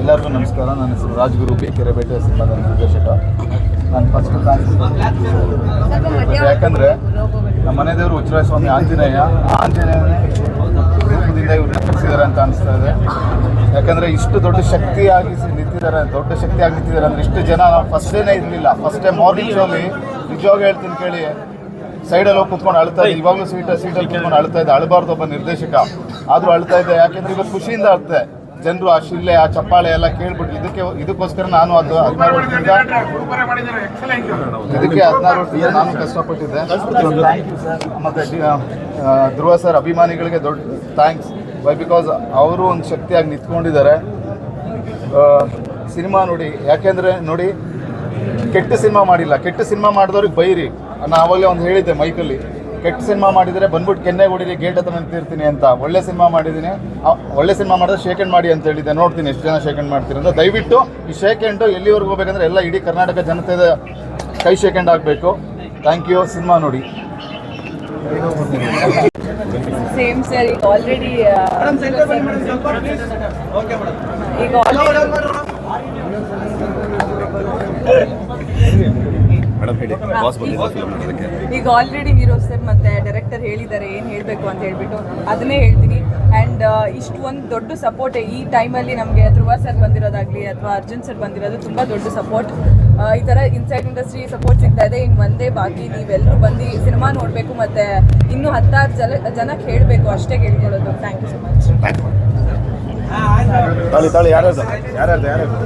ಎಲ್ಲರಿಗೂ ನಮಸ್ಕಾರ. ನನ್ನ ಹೆಸರು ರಾಜ್ಗುರು ಬಿ. ಕೆರೆಬೇಟೆ ಸಿನಿಮಾದ ನಿರ್ದೇಶಕ. ನಾನು ಫಸ್ಟ್ ಯಾಕಂದರೆ ನಮ್ಮ ಮನೆ ದೇವರು ಉಚ್ಚರಾಯ ಸ್ವಾಮಿ ಆಂಜನೇಯ. ಆಂಜನೇಯಿಂದ ಆಂಜನೇಯ ರೂಪದಿಂದ ಇವ್ರು ಅಂತ ಅನಿಸ್ತಾ ಇದೆ. ಯಾಕಂದರೆ ಇಷ್ಟು ದೊಡ್ಡ ಶಕ್ತಿಯಾಗಿ ನಿಂತಿದ್ದಾರೆ. ದೊಡ್ಡ ಶಕ್ತಿಯಾಗಿ ನಿಂತಿದ್ದಾರೆ ಅಂದರೆ ಇಷ್ಟು ಜನ ಫಸ್ಟ್ ಡೇನೇ ಇರಲಿಲ್ಲ. ಫಸ್ಟ್ ಡೇ ಮಾರ್ನಿಂಗ್ ಶೋಲಿ ನಿಜವಾಗ ಹೇಳ್ತೀನಿ ಕೇಳಿ. ಸೈಡಲ್ಲಿ ಹೋಗಿ ಕುತ್ಕೊಂಡು ಅಳ್ತಾ ಇದೆ. ಇವಾಗಲೂ ಸೀಟ್ ಸೀಟಲ್ಲಿ ಕುತ್ಕೊಂಡು ಅಳ್ತಾ ಇದೆ. ಅಳಬಾರ್ದು ಒಬ್ಬ ನಿರ್ದೇಶಕ. ಆದರೂ ಅಳ್ತಾ ಇದೆ. ಯಾಕೆಂದ್ರೆ ಇವತ್ತು ಖುಷಿಯಿಂದ ಅಳ್ತೆ. ಜನರು ಆ ಶಿಲ್ಲೆ ಆ ಚಪ್ಪಾಳೆ ಎಲ್ಲ ಕೇಳ್ಬಿಟ್ಟು ಇದಕ್ಕೆ ಇದಕ್ಕೋಸ್ಕರ ನಾನು ಅದು ಹದಿನಾರು ವರ್ಷದಿಂದ ಇದಕ್ಕೆ ಹದಿನಾರು ವರ್ಷದಿಂದ ನಾನು ಕಷ್ಟಪಟ್ಟಿದ್ದೆ. ಮತ್ತು ಧ್ರುವ ಸರ್ ಅಭಿಮಾನಿಗಳಿಗೆ ದೊಡ್ಡ ಥ್ಯಾಂಕ್ಸ್ ವೈ ಬಿಕಾಸ್ ಅವರು ಒಂದು ಶಕ್ತಿಯಾಗಿ ನಿಂತ್ಕೊಂಡಿದ್ದಾರೆ. ಸಿನಿಮಾ ನೋಡಿ. ಯಾಕೆಂದರೆ ನೋಡಿ ಕೆಟ್ಟ ಸಿನಿಮಾ ಮಾಡಿಲ್ಲ. ಕೆಟ್ಟ ಸಿನಿಮಾ ಮಾಡಿದವ್ರಿಗೆ ಬೈರಿ. ನಾನು ಆವಾಗಲೇ ಒಂದು ಹೇಳಿದ್ದೆ ಮೈಕಲ್ಲಿ ಕೆಟ್ಟ ಸಿನಿಮಾ ಮಾಡಿದರೆ ಬಂದ್ಬಿಟ್ಟು ಕೆನ್ನೆ ಹೊಡಿರಿ ಗೇಟ್ ಹತ್ರ ನಿಂತಿರ್ತೀನಿ ಅಂತ. ಒಳ್ಳೆ ಸಿನಿಮಾ ಮಾಡಿದ್ದೀನಿ. ಆ, ಒಳ್ಳೆ ಸಿನಿಮಾ ಮಾಡಿದ್ರೆ ಶೇಕ್ ಹ್ಯಾಂಡ್ ಮಾಡಿ ಅಂತ ಹೇಳಿದ್ದೆ. ನೋಡ್ತೀನಿ ಎಷ್ಟು ಜನ ಶೇಕ್ ಹ್ಯಾಂಡ್ ಮಾಡ್ತೀರಿ ಅಂತ. ದಯವಿಟ್ಟು ಈ ಶೇಕ್ ಹ್ಯಾಂಡು ಎಲ್ಲಿವರೆಗೂ ಹೋಗ್ಬೇಕಂದ್ರೆ ಎಲ್ಲ ಇಡೀ ಕರ್ನಾಟಕ ಜನತೆದ ಕೈ ಶೇಕ್ ಹ್ಯಾಂಡ್ ಆಗಬೇಕು. ಥ್ಯಾಂಕ್ ಯು ಸಿನಿಮಾ ನೋಡಿ. ಸೇಮ್ ಸರ್ ಈಗ ಆಲ್ರೆಡಿ ಈಗ ಬಾಸ್ ಬಂದಿದ್ದ ಫಿಲ್ಮ್ ನೋಡೋದಕ್ಕೆ ಈಗ ಆಲ್ರೆಡಿ ಹೀರೋ ಸರ್ ಮತ್ತೆ ಡೈರೆಕ್ಟರ್ ಹೇಳಿದ್ದಾರೆ ಏನು ಹೇಳಬೇಕು ಅಂತ ಹೇಳ್ಬಿಟ್ಟು ಅದನ್ನೇ ಹೇಳ್ತೀನಿ. ಆ್ಯಂಡ್ ಇಷ್ಟು ಒಂದು ದೊಡ್ಡ ಸಪೋರ್ಟ್ ಈ ಟೈಮಲ್ಲಿ ನಮಗೆ ಧ್ರುವ ಸರ್ ಬಂದಿರೋದಾಗಲಿ ಅಥವಾ ಅರ್ಜುನ್ ಸರ್ ಬಂದಿರೋದು ತುಂಬ ದೊಡ್ಡ ಸಪೋರ್ಟ್ ಈ ಥರ ಇನ್ಸೈಡ್ ಇಂಡಸ್ಟ್ರಿ ಸಪೋರ್ಟ್ ಸಿಗ್ತಾ ಇದೆ. ಇನ್ನು ಒಂದೇ ಬಾಕಿ ನೀವೆಲ್ಲರೂ ಬಂದು ಸಿನಿಮಾ ನೋಡಬೇಕು ಮತ್ತು ಇನ್ನೂ ಹತ್ತಾರು ಜನ ಜನಕ್ಕೆ ಹೇಳಬೇಕು ಅಷ್ಟೇ ಕೇಳ್ಕೊಳ್ಳೋದು. ಥ್ಯಾಂಕ್ ಯು ಸೊ ಮಚ್ ತಾಳಿ ತಾಳಿ ಯಾರ್ಯಾರ್ದು? ಯಾರ್ಯಾರ್ದು ಯಾರ್ಯಾರ್ದು?